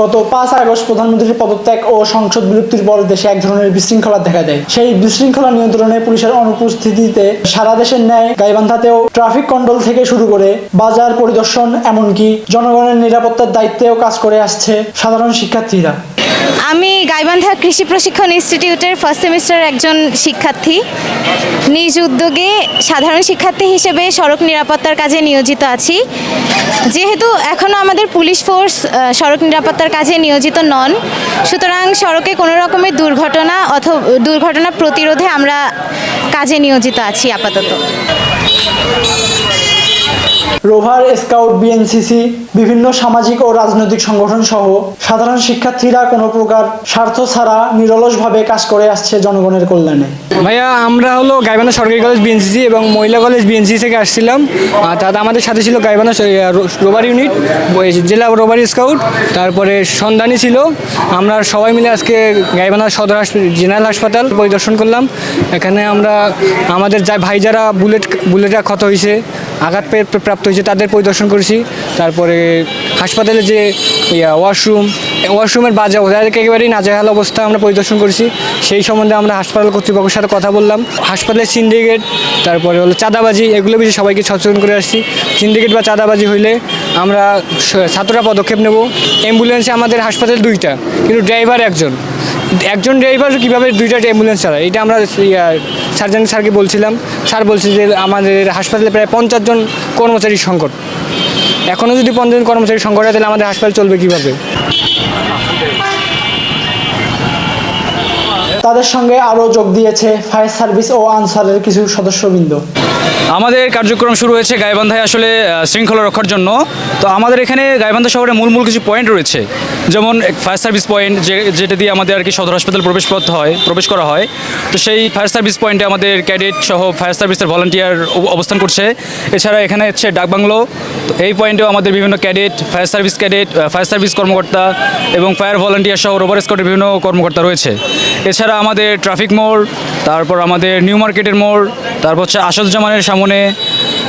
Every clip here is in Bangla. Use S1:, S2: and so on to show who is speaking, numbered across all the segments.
S1: গত পাঁচ আগস্ট প্রধানমন্ত্রীর পদত্যাগ ও সংসদ বিলুপ্তির পর দেশে এক ধরনের বিশৃঙ্খলা দেখা দেয়। সেই বিশৃঙ্খলা নিয়ন্ত্রণে পুলিশের অনুপস্থিতিতে সারা দেশের ন্যায় গাইবান্ধাতেও ট্রাফিক কন্ট্রোল থেকে শুরু করে বাজার পরিদর্শন, এমনকি জনগণের নিরাপত্তার দায়িত্বেও কাজ করে আসছে সাধারণ শিক্ষার্থীরা।
S2: আমি গাইবান্ধা কৃষি প্রশিক্ষণ ইনস্টিটিউটের ফার্স্ট সেমিস্টারের একজন শিক্ষার্থী। নিজ উদ্যোগে সাধারণ শিক্ষার্থী হিসেবে সড়ক নিরাপত্তার কাজে নিয়োজিত আছি। যেহেতু এখনও আমাদের পুলিশ ফোর্স সড়ক নিরাপত্তার কাজে নিয়োজিত নন, সুতরাং সড়কে কোনো রকমের দুর্ঘটনা অথবা দুর্ঘটনা প্রতিরোধে আমরা কাজে নিয়োজিত আছি আপাতত।
S1: রোভার, স্কাউট বিএনসিসি বিভিন্ন সামাজিক ও রাজনৈতিক সংগঠন সহ সাধারণ শিক্ষার্থীরা কোনো প্রকার স্বার্থ ছাড়া নিরলসভাবে কাজ করে আসছে জনগণের কল্যাণে।
S3: ভাইয়া, আমরা হলো গাইবান্ধা সরকারি কলেজ বিএনসিসি এবং মহিলা কলেজ বিএনসিসি থেকে আসছিলাম। তাতে আমাদের সাথে ছিল গাইবান্ধা স- রোভার ইউনিট জেলা রোভার স্কাউট, তারপরে সন্ধানী ছিল। আমরা সবাই মিলে আজকে গাইবান্ধা সদর জেনারেল হাসপাতাল পরিদর্শন করলাম। এখানে আমরা আমাদের যা ভাই যারা বুলেট বুলেটে ক্ষত হয়েছে আঘাত প্রাপ্ত হয়েছে, তাদের পরিদর্শন করেছি। তারপরে হাসপাতালে যে ওয়াশরুম, ওয়াশরুমের বাজে ওদেরকে একেবারেই নাজেহাল অবস্থা আমরা পরিদর্শন করেছি। সেই সম্বন্ধে আমরা হাসপাতাল কর্তৃপক্ষের সাথে কথা বললাম। হাসপাতালের সিন্ডিকেট, তারপরে হলো চাঁদাবাজি, এগুলো বিষয়ে সবাইকে সচেতন করে আসছি। সিন্ডিকেট বা চাঁদাবাজি হইলে আমরা ছাত্ররা পদক্ষেপ নেব। অ্যাম্বুলেন্সে আমাদের হাসপাতাল দুইটা, কিন্তু ড্রাইভার একজন। একজন ড্রাইভার কীভাবে দুইটা অ্যাম্বুলেন্স চালায়, এটা আমরা সার্জন স্যারকে বলছিলাম। স্যার বলছে যে আমাদের হাসপাতালে প্রায় পঞ্চাশ জন কর্মচারী সংকট। এখনও যদি পঞ্চাশ জন কর্মচারী সংকট হয়, তাহলে আমাদের হাসপাতাল চলবে কীভাবে?
S1: তাদের সঙ্গে আরও যোগ দিয়েছে ফায়ার সার্ভিস ও আনসারের কিছু সদস্যবৃন্দ।
S4: আমাদের কার্যক্রম শুরু হয়েছে গাইবান্ধায় আসলে শৃঙ্খলা রক্ষার জন্য। তো আমাদের এখানে গাইবান্ধা শহরে মূল মূল কিছু পয়েন্ট রয়েছে। যেমন ফায়ার সার্ভিস পয়েন্ট যে, যেটা দিয়ে আমাদের আর কি সদর হাসপাতাল প্রবেশ করতে হয়, প্রবেশ করা হয়। তো সেই ফায়ার সার্ভিস পয়েন্টে আমাদের ক্যাডেট সহ ফায়ার সার্ভিসের ভলান্টিয়ার অবস্থান করছে। এছাড়া এখানে হচ্ছে ডাকবাংলো তো এই পয়েন্টেও আমাদের বিভিন্ন cadet fire service cadet fire service কর্মকর্তা এবং ফায়ার ভলান্টিয়ার সহ রোভার স্কোয়াডের বিভিন্ন কর্মকর্তা রয়েছে। এছাড়া আমাদের ট্রাফিক মোড়, তারপর আমাদের নিউ মার্কেটের মোড়, তারপর হচ্ছে আসাদুজ্জামানের সামনে,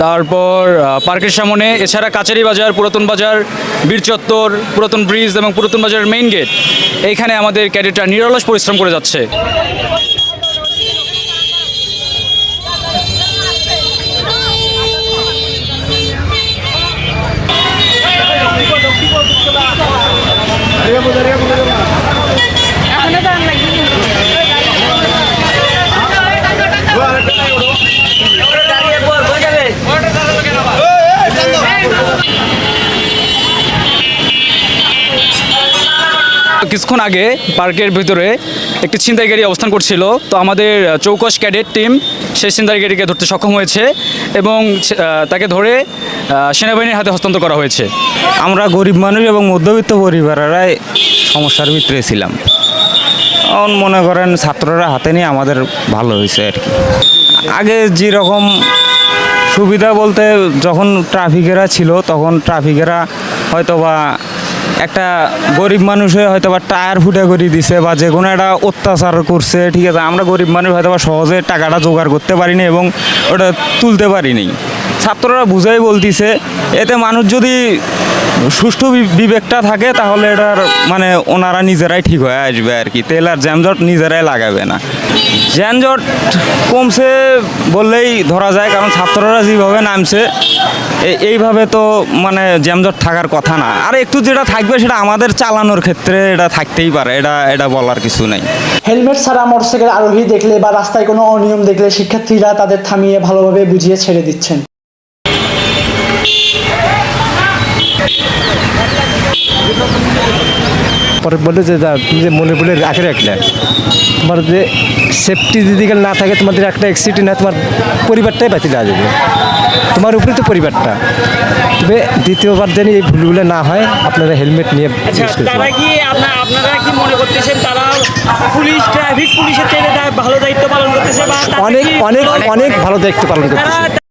S4: তারপর পার্কের সামনে, এছাড়া কাচারি বাজার, পুরাতন বাজার, বীর চত্বর, পুরাতন ব্রিজ এবং পুরাতন বাজারের মেইন গেট এইখানে আমাদের ক্যাডেটরা নিরলস পরিশ্রম করে যাচ্ছে। কিছুক্ষণ আগে পার্কের ভিতরে একটি ছিনতাইকারী অবস্থান করছিল। তো আমাদের চৌকস ক্যাডেট টিম সেই ছিনতাইকারীকে ধরতে সক্ষম হয়েছে এবং তাকে ধরে সেনাবাহিনীর হাতে হস্তান্তর করা হয়েছে।
S5: আমরা গরিব মানুষ এবং মধ্যবিত্ত পরিবারেরাই সমস্যার ভিতরে ছিলাম। মনে করেন ছাত্ররা হাতে নিয়ে আমাদের ভালো হয়েছে আর কি। আগে যেরকম সুবিধা বলতে যখন ট্রাফিকেরা ছিল, তখন ট্রাফিকেরা হয়তো বা একটা গরিব মানুষে হয়তো বা টায়ার ফুটে করে দিছে বা যে কোনো একটা অত্যাচার করছে, ঠিক আছে? আমরা গরিব মানুষ হয়তো বা সহজে টাকাটা জোগাড় করতে পারিনি এবং ওটা তুলতে পারিনি। ছাত্ররা বুঝাই বলতিছে, এতে মানুষ যদি সুষ্ঠু বিবেকটা থাকে, তাহলে এটার মানে ওনারা নিজেরাই ঠিক হয়ে আসবে আর কি। তেল আর জ্যামজট নিজেরাই লাগাবে না। যানজট কমছে বললেই ধরা যায়, কারণ ছাত্ররা যেভাবে নামছে এইভাবে তো মানে জ্যামজট থাকার কথা না। আর একটু যেটা থাকবে সেটা আমাদের চালানোর ক্ষেত্রে এটা থাকতেই পারে, এটা এটা বলার কিছু নেই।
S1: হেলমেট ছাড়া মোটরসাইকেল আরোহী দেখলে বা রাস্তায় কোনো অনিয়ম দেখলে শিক্ষার্থীরা তাদের থামিয়ে ভালোভাবে বুঝিয়ে ছেড়ে দিচ্ছেন।
S6: পরে বলল যে দা, তুমি যে মনে বলে রাখে রাখলে। তোমার যে সেফটি যদি না থাকে তোমাদের একটা অ্যাক্সিডেন্ট হয় তোমার পরিবারটাই বাতিল হয়ে যাবে। তোমার উপরে তো পরিবারটা। তবে দ্বিতীয়বার যেন এই ভুলগুলো না হয় আপনারা হেলমেট নিয়ে use
S3: কি আপনারা কি মনে করতেছেন তারা পুলিশ ট্রাফিক পুলিশের ভালো দায়িত্ব পালন করতেছে বা
S6: অনেক অনেক অনেক ভালো দায়িত্ব পালন করতেছে।